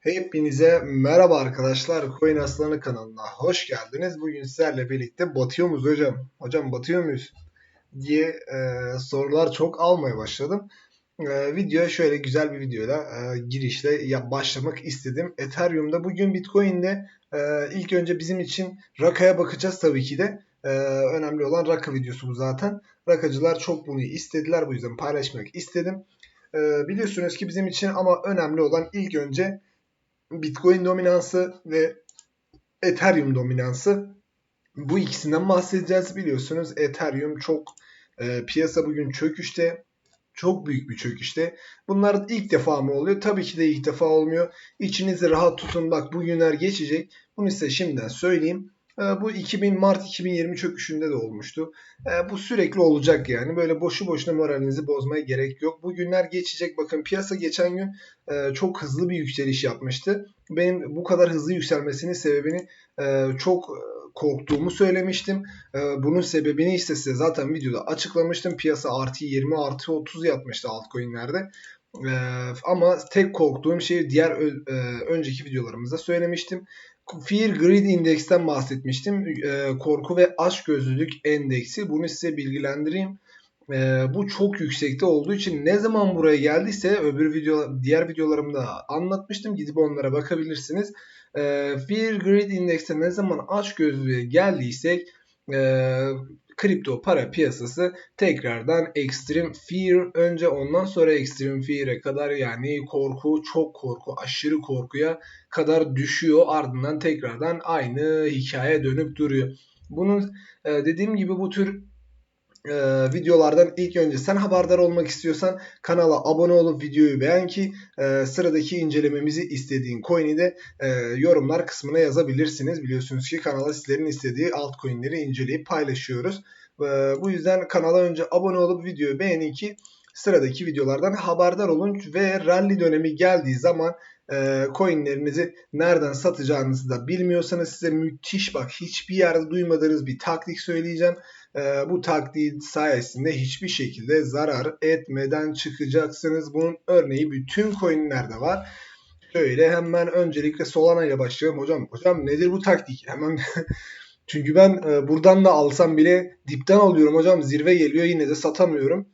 Hepinize merhaba arkadaşlar. Coin Aslanı kanalına hoş geldiniz. Bugün sizlerle birlikte batıyor muyuz hocam? Hocam batıyor muyuz? diye e, sorular çok almaya başladım. E, videoya şöyle güzel bir videoyla e, girişle ya, başlamak istedim. Ethereum'da bugün Bitcoin'de e, ilk önce bizim için Raka'ya bakacağız tabii ki de. E, önemli olan Raka videosu bu zaten. Rakacılar çok bunu istediler. Bu yüzden paylaşmak istedim. E, biliyorsunuz ki bizim için ama önemli olan ilk önce Bitcoin dominansı ve Ethereum dominansı. Bu ikisinden bahsedeceğiz biliyorsunuz. Ethereum çok e, piyasa bugün çöküşte. Çok büyük bir çöküşte. Bunlar ilk defa mı oluyor? Tabii ki de ilk defa olmuyor. İçinizi rahat tutun. Bak bu günler geçecek. Bunu size şimdiden söyleyeyim. E, bu 2000 Mart 2020 çöküşünde de olmuştu. E, bu sürekli olacak yani. Böyle boşu boşuna moralinizi bozmaya gerek yok. Bu günler geçecek. Bakın piyasa geçen gün e, çok hızlı bir yükseliş yapmıştı. Benim bu kadar hızlı yükselmesinin sebebini çok korktuğumu söylemiştim. Bunun sebebini ise size zaten videoda açıklamıştım. Piyasa artı 20 artı 30 yapmıştı altcoin'lerde. ama tek korktuğum şey diğer önceki videolarımızda söylemiştim. Fear Greed Index'ten bahsetmiştim. E, korku ve aşk gözlülük endeksi. Bunu size bilgilendireyim. E, bu çok yüksekte olduğu için ne zaman buraya geldiyse öbür video diğer videolarımda anlatmıştım. Gidip onlara bakabilirsiniz. E, Fear Greed Index'e ne zaman aşk gözlülüğe geldiysek e, kripto para piyasası tekrardan Extreme Fear önce ondan sonra Extreme Fear'e kadar yani korku çok korku aşırı korkuya kadar düşüyor ardından tekrardan aynı hikaye dönüp duruyor. Bunun e, dediğim gibi bu tür e, videolardan ilk önce sen haberdar olmak istiyorsan kanala abone olup videoyu beğen ki e, sıradaki incelememizi istediğin coin'i de e, yorumlar kısmına yazabilirsiniz. Biliyorsunuz ki kanala sizlerin istediği altcoin'leri inceleyip paylaşıyoruz. E, bu yüzden kanala önce abone olup videoyu beğenin ki sıradaki videolardan haberdar olun ve rally dönemi geldiği zaman e, coinlerinizi nereden satacağınızı da bilmiyorsanız size müthiş bak hiçbir yerde duymadığınız bir taktik söyleyeceğim. E, bu taktiği sayesinde hiçbir şekilde zarar etmeden çıkacaksınız. Bunun örneği bütün coinlerde var. Şöyle hemen öncelikle Solana ile başlayalım. Hocam hocam nedir bu taktik? Hemen çünkü ben e, buradan da alsam bile dipten alıyorum hocam zirve geliyor yine de satamıyorum.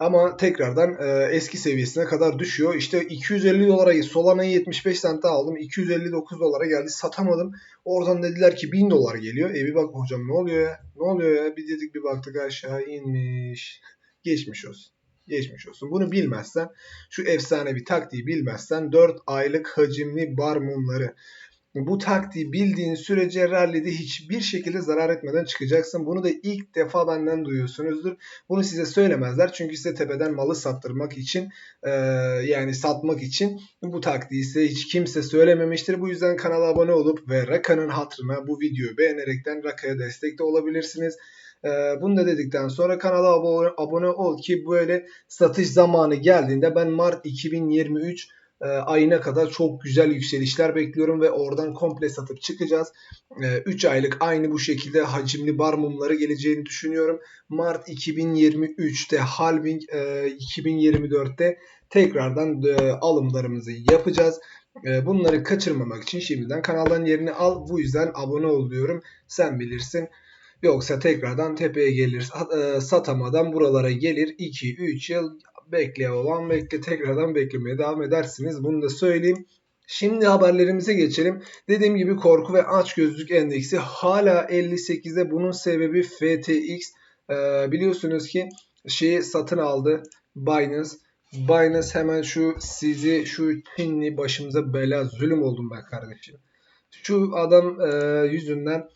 Ama tekrardan e, eski seviyesine kadar düşüyor. İşte 250 dolara Solana'yı 75 sente aldım. 259 dolara geldi. Satamadım. Oradan dediler ki 1000 dolar geliyor. E bir bak hocam ne oluyor ya? Ne oluyor ya? Bir dedik bir baktık aşağı inmiş. Geçmiş olsun. Geçmiş olsun. Bunu bilmezsen şu efsane bir taktiği bilmezsen 4 aylık hacimli bar mumları bu taktiği bildiğin sürece rallide hiçbir şekilde zarar etmeden çıkacaksın. Bunu da ilk defa benden duyuyorsunuzdur. Bunu size söylemezler çünkü size tepeden malı sattırmak için e, yani satmak için bu taktiği size hiç kimse söylememiştir. Bu yüzden kanala abone olup ve Raka'nın hatırına bu videoyu beğenerekten Raka'ya destek de olabilirsiniz. E, bunu da dedikten sonra kanala abone, abone ol ki böyle satış zamanı geldiğinde ben Mart 2023 e, ayına kadar çok güzel yükselişler bekliyorum ve oradan komple satıp çıkacağız. E, 3 aylık aynı bu şekilde hacimli bar mumları geleceğini düşünüyorum. Mart 2023'te halving e, 2024'te tekrardan e, alımlarımızı yapacağız. E, bunları kaçırmamak için şimdiden kanaldan yerini al. Bu yüzden abone ol diyorum. Sen bilirsin. Yoksa tekrardan tepeye gelir e, satamadan buralara gelir 2-3 yıl bekle olan bekle tekrardan beklemeye devam edersiniz. Bunu da söyleyeyim. Şimdi haberlerimize geçelim. Dediğim gibi korku ve açgözlük endeksi hala 58'de. Bunun sebebi FTX. Ee, biliyorsunuz ki şeyi satın aldı Binance. Binance hemen şu sizi şu Çinli başımıza bela zulüm oldum ben kardeşim. Şu adam e, yüzünden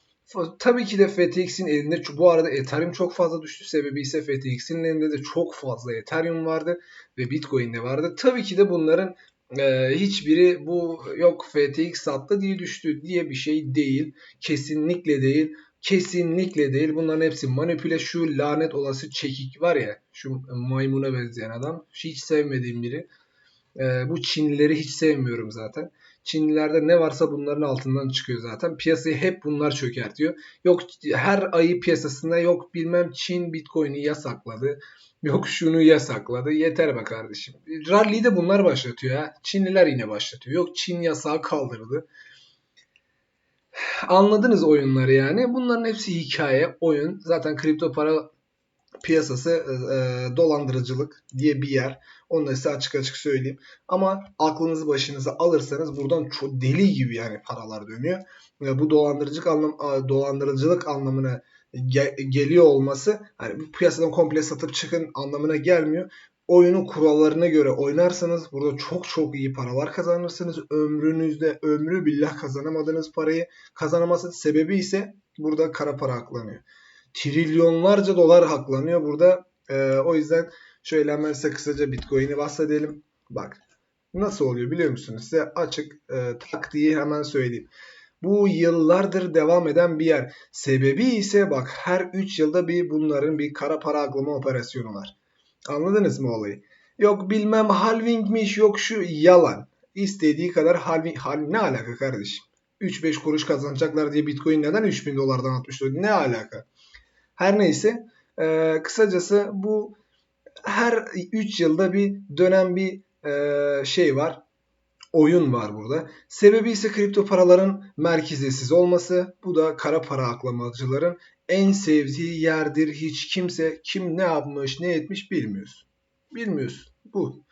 Tabii ki de FTX'in elinde bu arada Ethereum çok fazla düştü. Sebebi ise FTX'in elinde de çok fazla Ethereum vardı ve Bitcoin de vardı. Tabii ki de bunların e, hiçbiri bu yok FTX sattı diye düştü diye bir şey değil. Kesinlikle değil. Kesinlikle değil. Bunların hepsi manipüle. Şu lanet olası çekik var ya. Şu maymuna benzeyen adam. Hiç sevmediğim biri. E, bu Çinlileri hiç sevmiyorum zaten. Çinlilerde ne varsa bunların altından çıkıyor zaten. Piyasayı hep bunlar çökertiyor. Yok her ayı piyasasında yok bilmem Çin Bitcoin'i yasakladı. Yok şunu yasakladı. Yeter be kardeşim. Rally'yi de bunlar başlatıyor ya. Çinliler yine başlatıyor. Yok Çin yasağı kaldırdı. Anladınız oyunları yani. Bunların hepsi hikaye, oyun. Zaten kripto para piyasası e, dolandırıcılık diye bir yer. Onu da size açık açık söyleyeyim. Ama aklınızı başınıza alırsanız buradan çok deli gibi yani paralar dönüyor. E, bu dolandırıcılık anlam dolandırıcılık anlamına ge- geliyor olması hani bu piyasadan komple satıp çıkın anlamına gelmiyor. Oyunun kurallarına göre oynarsanız burada çok çok iyi paralar kazanırsınız. Ömrünüzde ömrü billah kazanamadığınız parayı kazanamazsınız. Sebebi ise burada kara para aklanıyor. Trilyonlarca dolar haklanıyor burada. Ee, o yüzden şöyle hemen size kısaca Bitcoin'i bahsedelim. Bak nasıl oluyor biliyor musunuz? Size açık e, taktiği hemen söyleyeyim. Bu yıllardır devam eden bir yer. Sebebi ise bak her 3 yılda bir bunların bir kara para aklama operasyonu var. Anladınız mı olayı? Yok bilmem halvingmiş yok şu yalan. İstediği kadar halving, hal ne alaka kardeşim? 3-5 kuruş kazanacaklar diye Bitcoin neden 3000 dolardan 60 dolar? Ne alaka? Her neyse e, kısacası bu her 3 yılda bir dönem bir e, şey var oyun var burada. Sebebi ise kripto paraların merkeziyetsiz olması. Bu da kara para aklamacıların en sevdiği yerdir. Hiç kimse kim ne yapmış ne etmiş bilmiyoruz. Bilmiyoruz. Bu.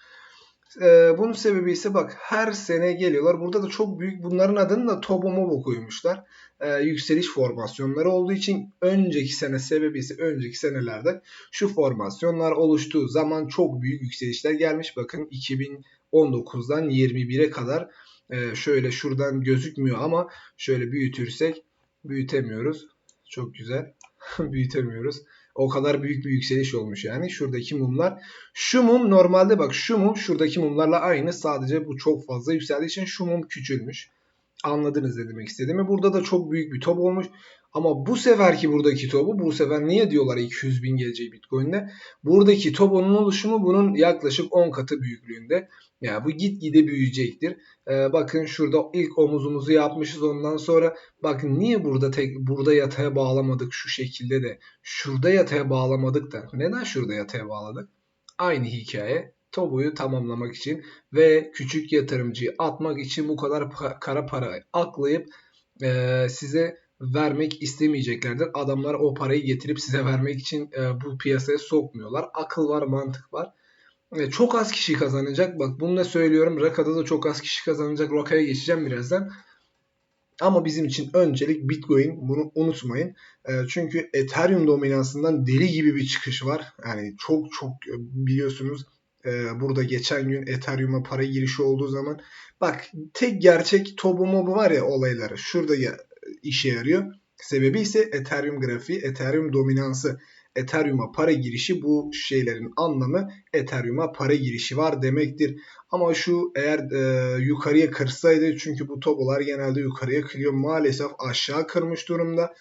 Ee, bunun sebebi ise bak her sene geliyorlar. Burada da çok büyük bunların adını da Tobo Mobo koymuşlar. Ee, yükseliş formasyonları olduğu için önceki sene sebebi ise önceki senelerde şu formasyonlar oluştuğu zaman çok büyük yükselişler gelmiş. Bakın 2000 19'dan 21'e kadar e, şöyle şuradan gözükmüyor ama şöyle büyütürsek büyütemiyoruz. Çok güzel. büyütemiyoruz. O kadar büyük bir yükseliş olmuş yani. Şuradaki mumlar. Şu mum normalde bak şu mum şuradaki mumlarla aynı. Sadece bu çok fazla yükseldiği için şu mum küçülmüş. Anladınız ne demek istediğimi. Burada da çok büyük bir top olmuş. Ama bu seferki buradaki topu bu sefer niye diyorlar 200 bin geleceği Bitcoin'de? Buradaki topun oluşumu bunun yaklaşık 10 katı büyüklüğünde. Yani bu gitgide büyüyecektir. Ee, bakın şurada ilk omuzumuzu yapmışız ondan sonra bakın niye burada tek burada yataya bağlamadık şu şekilde de şurada yataya bağlamadık da neden şurada yataya bağladık? Aynı hikaye TOBU'yu tamamlamak için ve küçük yatırımcıyı atmak için bu kadar pa- kara para aklayıp e, size vermek istemeyeceklerdir. Adamlar o parayı getirip size vermek için e, bu piyasaya sokmuyorlar. Akıl var, mantık var. E, çok az kişi kazanacak. Bak bunu da söylüyorum. Raka'da da çok az kişi kazanacak. Raka'ya geçeceğim birazdan. Ama bizim için öncelik Bitcoin. Bunu unutmayın. E, çünkü Ethereum dominansından deli gibi bir çıkış var. Yani çok çok e, biliyorsunuz e, burada geçen gün Ethereum'a para girişi olduğu zaman bak tek gerçek Tobu Mobu var ya olayları. Şurada ya, işe yarıyor. Sebebi ise Ethereum grafiği, Ethereum dominansı. Ethereum'a para girişi bu şeylerin anlamı Ethereum'a para girişi var demektir. Ama şu eğer e, yukarıya kırsaydı çünkü bu topolar genelde yukarıya kırıyor maalesef aşağı kırmış durumda.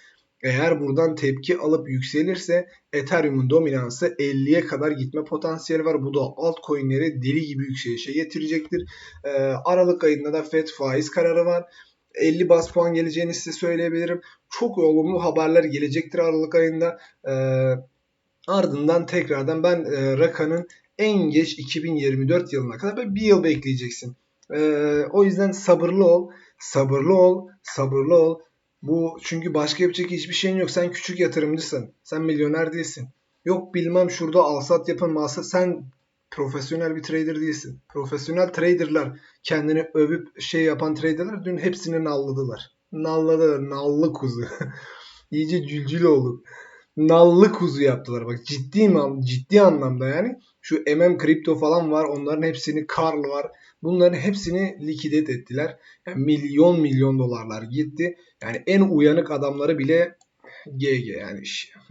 Eğer buradan tepki alıp yükselirse Ethereum'un dominansı 50'ye kadar gitme potansiyeli var. Bu da altcoin'leri deli gibi yükselişe getirecektir. Ee, Aralık ayında da FED faiz kararı var. 50 bas puan geleceğini size söyleyebilirim. Çok olumlu haberler gelecektir Aralık ayında. E, ardından tekrardan ben e, Raka'nın en geç 2024 yılına kadar bir yıl bekleyeceksin. E, o yüzden sabırlı ol, sabırlı ol, sabırlı ol. Bu çünkü başka yapacak hiçbir şeyin yok. Sen küçük yatırımcısın. Sen milyoner değilsin. Yok bilmem şurada alsat yapın malsat. Sen profesyonel bir trader değilsin. Profesyonel traderlar kendini övüp şey yapan traderlar dün hepsini nalladılar. Nalladılar. Nallı kuzu. İyice cülcül olduk. Nallı kuzu yaptılar. Bak ciddi ciddi anlamda yani. Şu MM kripto falan var. Onların hepsini Karl var. Bunların hepsini likidet ettiler. Yani milyon milyon dolarlar gitti. Yani en uyanık adamları bile GG yani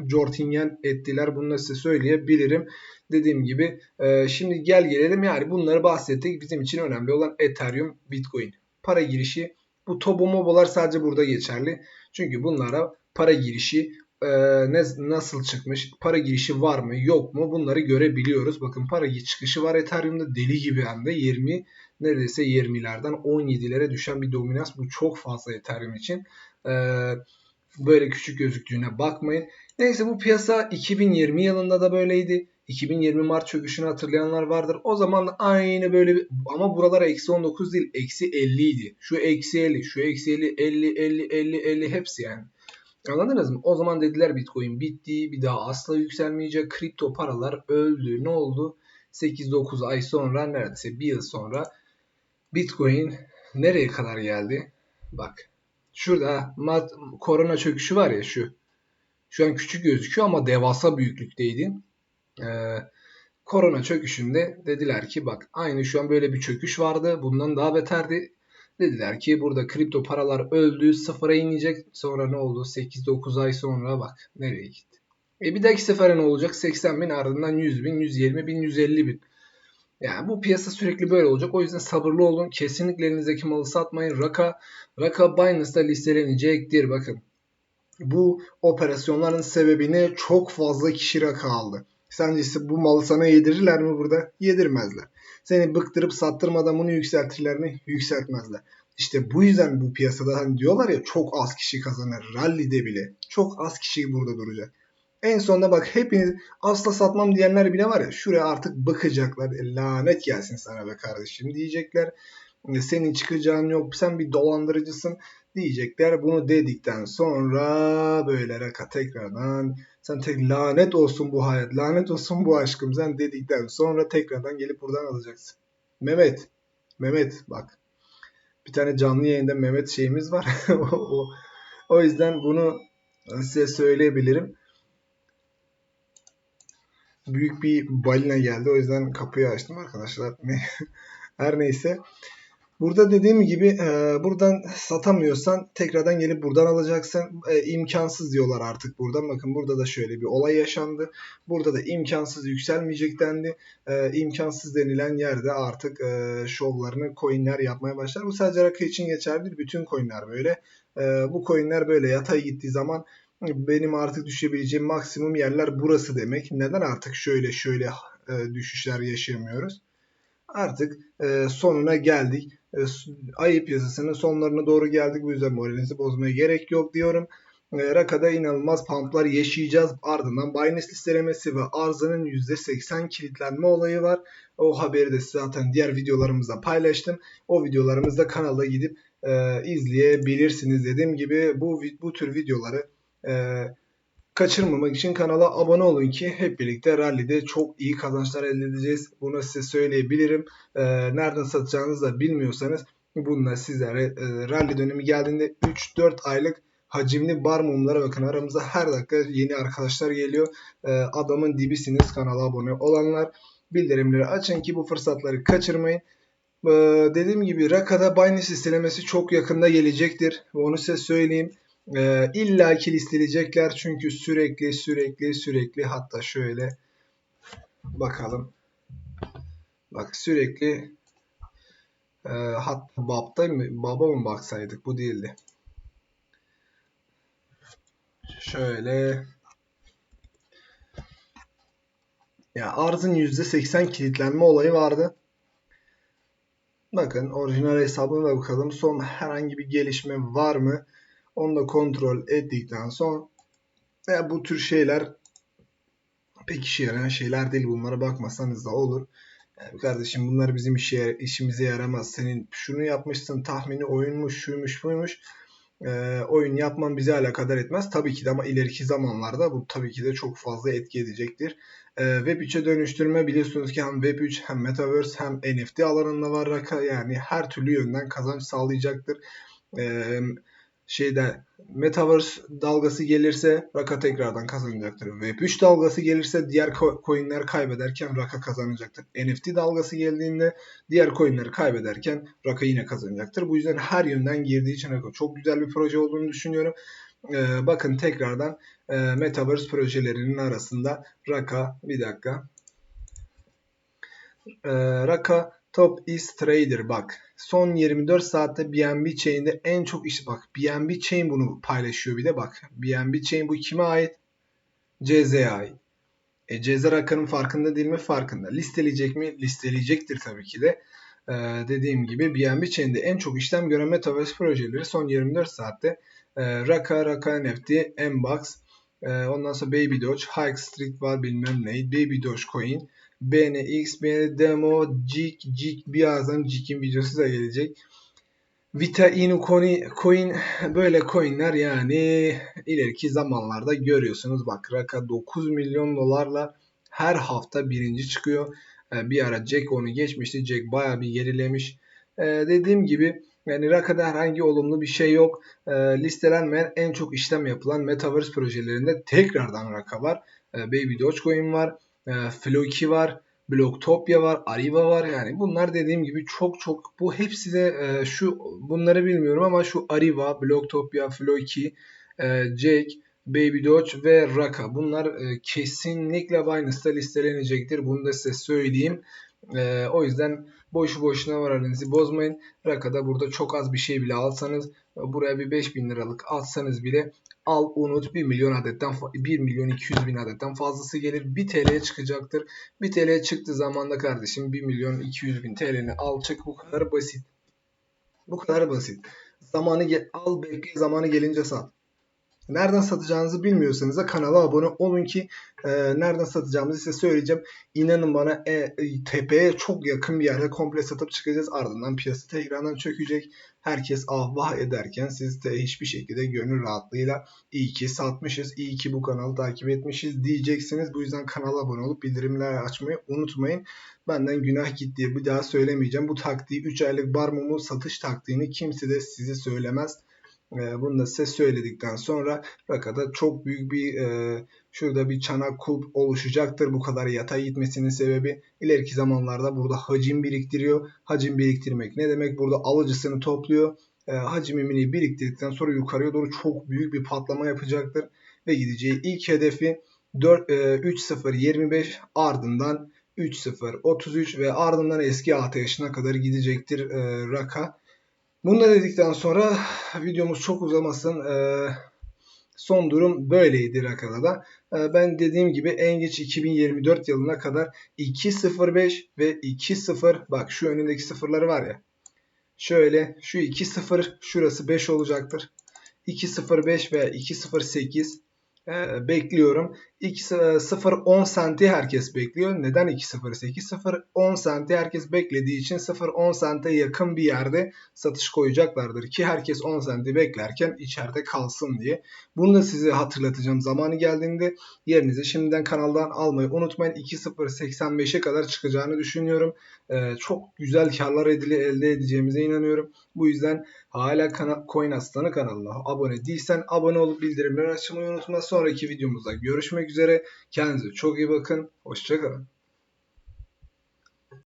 Jortingen ettiler. Bunu da size söyleyebilirim dediğim gibi e, şimdi gel gelelim yani bunları bahsettik. Bizim için önemli olan Ethereum, Bitcoin. Para girişi bu Tobo Mobo'lar sadece burada geçerli. Çünkü bunlara para girişi e, ne, nasıl çıkmış, para girişi var mı yok mu bunları görebiliyoruz. Bakın para çıkışı var Ethereum'da deli gibi hem de 20 neredeyse 20'lerden 17'lere düşen bir dominans. Bu çok fazla Ethereum için. E, böyle küçük gözüktüğüne bakmayın. Neyse bu piyasa 2020 yılında da böyleydi. 2020 Mart çöküşünü hatırlayanlar vardır. O zaman aynı böyle bir, ama buralar eksi 19 değil eksi 50 idi. Şu eksi 50, şu eksi 50, 50, 50, 50, 50 hepsi yani. Anladınız mı? O zaman dediler Bitcoin bitti. Bir daha asla yükselmeyecek. Kripto paralar öldü. Ne oldu? 8-9 ay sonra neredeyse bir yıl sonra Bitcoin nereye kadar geldi? Bak. Şurada korona çöküşü var ya şu. Şu an küçük gözüküyor ama devasa büyüklükteydi. Ee, korona çöküşünde dediler ki bak aynı şu an böyle bir çöküş vardı. Bundan daha beterdi. Dediler ki burada kripto paralar öldü, sıfıra inecek. Sonra ne oldu? 8-9 ay sonra bak nereye gitti. E bir dahaki sefere ne olacak? 80 bin ardından 100 bin, 120 bin, 150 bin. Yani bu piyasa sürekli böyle olacak. O yüzden sabırlı olun. Kesinlikle elinizdeki malı satmayın. Raka, Raka Binance'da listelenecektir. Bakın bu operasyonların sebebini çok fazla kişi Raka aldı. Sence bu malı sana yedirirler mi burada? Yedirmezler. Seni bıktırıp sattırmadan bunu yükseltirler mi? Yükseltmezler. İşte bu yüzden bu piyasada hani diyorlar ya çok az kişi kazanır. Rally'de bile çok az kişi burada duracak. En sonunda bak hepiniz asla satmam diyenler bile var ya şuraya artık bakacaklar. E, lanet gelsin sana be kardeşim diyecekler. E, senin çıkacağın yok sen bir dolandırıcısın diyecekler. Bunu dedikten sonra böyle raka tekrardan sen tek lanet olsun bu hayat lanet olsun bu aşkım sen dedikten sonra tekrardan gelip buradan alacaksın. Mehmet Mehmet bak bir tane canlı yayında Mehmet şeyimiz var. o, o yüzden bunu size söyleyebilirim büyük bir balina geldi. O yüzden kapıyı açtım arkadaşlar. Her neyse. Burada dediğim gibi e, buradan satamıyorsan tekrardan gelip buradan alacaksın. E, imkansız diyorlar artık buradan. Bakın burada da şöyle bir olay yaşandı. Burada da imkansız yükselmeyecek dendi. E, imkansız denilen yerde artık e, şovlarını coinler yapmaya başlar. Bu sadece Raka için geçerli. Bütün coinler böyle. E, bu coinler böyle yatay gittiği zaman benim artık düşebileceğim maksimum yerler burası demek. Neden artık şöyle şöyle e, düşüşler yaşayamıyoruz? Artık e, sonuna geldik. E, ayıp yazısının sonlarına doğru geldik. Bu yüzden moralinizi bozmaya gerek yok diyorum. E, Raka'da inanılmaz pumplar yaşayacağız. Ardından Binance listelemesi ve arzının %80 kilitlenme olayı var. O haberi de zaten diğer videolarımızda paylaştım. O videolarımızda kanala gidip e, izleyebilirsiniz. Dediğim gibi bu bu tür videoları e, kaçırmamak için kanala abone olun ki hep birlikte rallide çok iyi kazançlar elde edeceğiz. Bunu size söyleyebilirim. E, nereden satacağınızı da bilmiyorsanız bununla sizlere e, rally dönemi geldiğinde 3-4 aylık hacimli bar mumlara bakın. Aramıza her dakika yeni arkadaşlar geliyor. E, adamın dibisiniz kanala abone olanlar. Bildirimleri açın ki bu fırsatları kaçırmayın. Ee, dediğim gibi Raka'da Binance listelemesi çok yakında gelecektir. Onu size söyleyeyim. Ee, İlla ki listeleyecekler çünkü sürekli sürekli sürekli hatta şöyle bakalım. Bak sürekli e, hatta babda mı baba mı baksaydık bu değildi. Şöyle ya arzın %80 kilitlenme olayı vardı. Bakın orijinal hesabına da bakalım. Son herhangi bir gelişme var mı? Onu da kontrol ettikten sonra veya bu tür şeyler pek işe yarayan şeyler değil. Bunlara bakmasanız da olur. Yani kardeşim bunlar bizim işe, işimize yaramaz. Senin şunu yapmışsın tahmini oyunmuş, şuymuş, buymuş. E, oyun yapman bizi alakadar etmez. Tabii ki de ama ileriki zamanlarda bu tabii ki de çok fazla etki edecektir. E, Web 3'e dönüştürme biliyorsunuz ki hem Web 3 hem Metaverse hem NFT alanında var. Yani her türlü yönden kazanç sağlayacaktır. E, şeyde Metaverse dalgası gelirse Raka tekrardan kazanacaktır. Web3 dalgası gelirse diğer coinler kaybederken Raka kazanacaktır. NFT dalgası geldiğinde diğer coinleri kaybederken Raka yine kazanacaktır. Bu yüzden her yönden girdiği için Raka çok güzel bir proje olduğunu düşünüyorum. Ee, bakın tekrardan e, Metaverse projelerinin arasında Raka bir dakika. Ee, Raka Top is Trader bak. Son 24 saatte BNB Chain'de en çok iş bak. BNB Chain bunu paylaşıyor bir de bak. BNB Chain bu kime ait? CZ'ye ait. E, CZ rakamın farkında değil mi? Farkında. Listeleyecek mi? Listeleyecektir tabii ki de. Ee, dediğim gibi BNB Chain'de en çok işlem gören Metaverse projeleri son 24 saatte e, Raka, Raka NFT, Mbox, Ee, ondan sonra Baby Doge, Hike Street var bilmem ne. Baby Doge Coin, BNX, BN Demo, Jig, Jig birazdan Jig'in videosu da gelecek. Vita Inu Coin böyle coinler yani ileriki zamanlarda görüyorsunuz. Bak Raka 9 milyon dolarla her hafta birinci çıkıyor. Ee, bir ara Jack onu geçmişti. Jack baya bir gerilemiş. Ee, dediğim gibi yani Raka'da herhangi olumlu bir şey yok. Ee, listelenmeyen en çok işlem yapılan Metaverse projelerinde tekrardan Raka var. Baby Dogecoin var. Floki var. Blocktopia var, Arriva var yani bunlar dediğim gibi çok çok bu hepsi de e, şu bunları bilmiyorum ama şu Arriva, Blocktopia, Floki, e, Jake, Baby Doge ve Raka bunlar e, kesinlikle Binance'da listelenecektir. Bunu da size söyleyeyim. E, o yüzden boşu boşuna moralinizi bozmayın. Raka'da burada çok az bir şey bile alsanız buraya bir 5000 liralık atsanız bile al unut 1 milyon adetten 1 milyon 200 bin adetten fazlası gelir 1 TL'ye çıkacaktır. 1 TL'ye çıktığı zaman da kardeşim 1 milyon 200 bin TL'ni al çık bu kadar basit. Bu kadar basit. Zamanı al bekle zamanı gelince sat. Nereden satacağınızı bilmiyorsanız da kanala abone olun ki e, nereden satacağımızı size söyleyeceğim. İnanın bana e, e, tepeye çok yakın bir yerde komple satıp çıkacağız. Ardından piyasa tekrardan çökecek. Herkes ah vah ederken siz de hiçbir şekilde gönül rahatlığıyla iyi ki satmışız, iyi ki bu kanalı takip etmişiz diyeceksiniz. Bu yüzden kanala abone olup bildirimleri açmayı unutmayın. Benden günah gitti bir daha söylemeyeceğim. Bu taktiği 3 aylık bar mumu satış taktiğini kimse de size söylemez. E, bunu da size söyledikten sonra Raka'da çok büyük bir e, şurada bir çanak kulp oluşacaktır. Bu kadar yatay gitmesinin sebebi ileriki zamanlarda burada hacim biriktiriyor. Hacim biriktirmek ne demek? Burada alıcısını topluyor. E, hacimini biriktirdikten sonra yukarıya doğru çok büyük bir patlama yapacaktır. Ve gideceği ilk hedefi 4, e, 3.0.25 ardından 3.0.33 ve ardından eski ATH'ına kadar gidecektir e, Raka. Bunu dedikten sonra videomuz çok uzamasın. Ee, son durum böyleydi Rakada'da. Ee, ben dediğim gibi en geç 2024 yılına kadar 2.05 ve 2.0 bak şu önündeki sıfırları var ya. Şöyle şu 2.0 şurası 5 olacaktır. 2.05 veya 2.08 e, bekliyorum. 0-10 senti herkes bekliyor. Neden 2.08? 0-10 senti herkes beklediği için 0-10 sente yakın bir yerde satış koyacaklardır ki herkes 10 senti beklerken içeride kalsın diye. Bunu da size hatırlatacağım. Zamanı geldiğinde yerinizi şimdiden kanaldan almayı unutmayın. 2.085'e kadar çıkacağını düşünüyorum. Ee, çok güzel karlar elde edeceğimize inanıyorum. Bu yüzden hala kana Coin Aslanı kanalına abone değilsen abone olup bildirimleri açmayı unutma. Sonraki videomuzda görüşmek üzere. Kendinize çok iyi bakın. Hoşçakalın.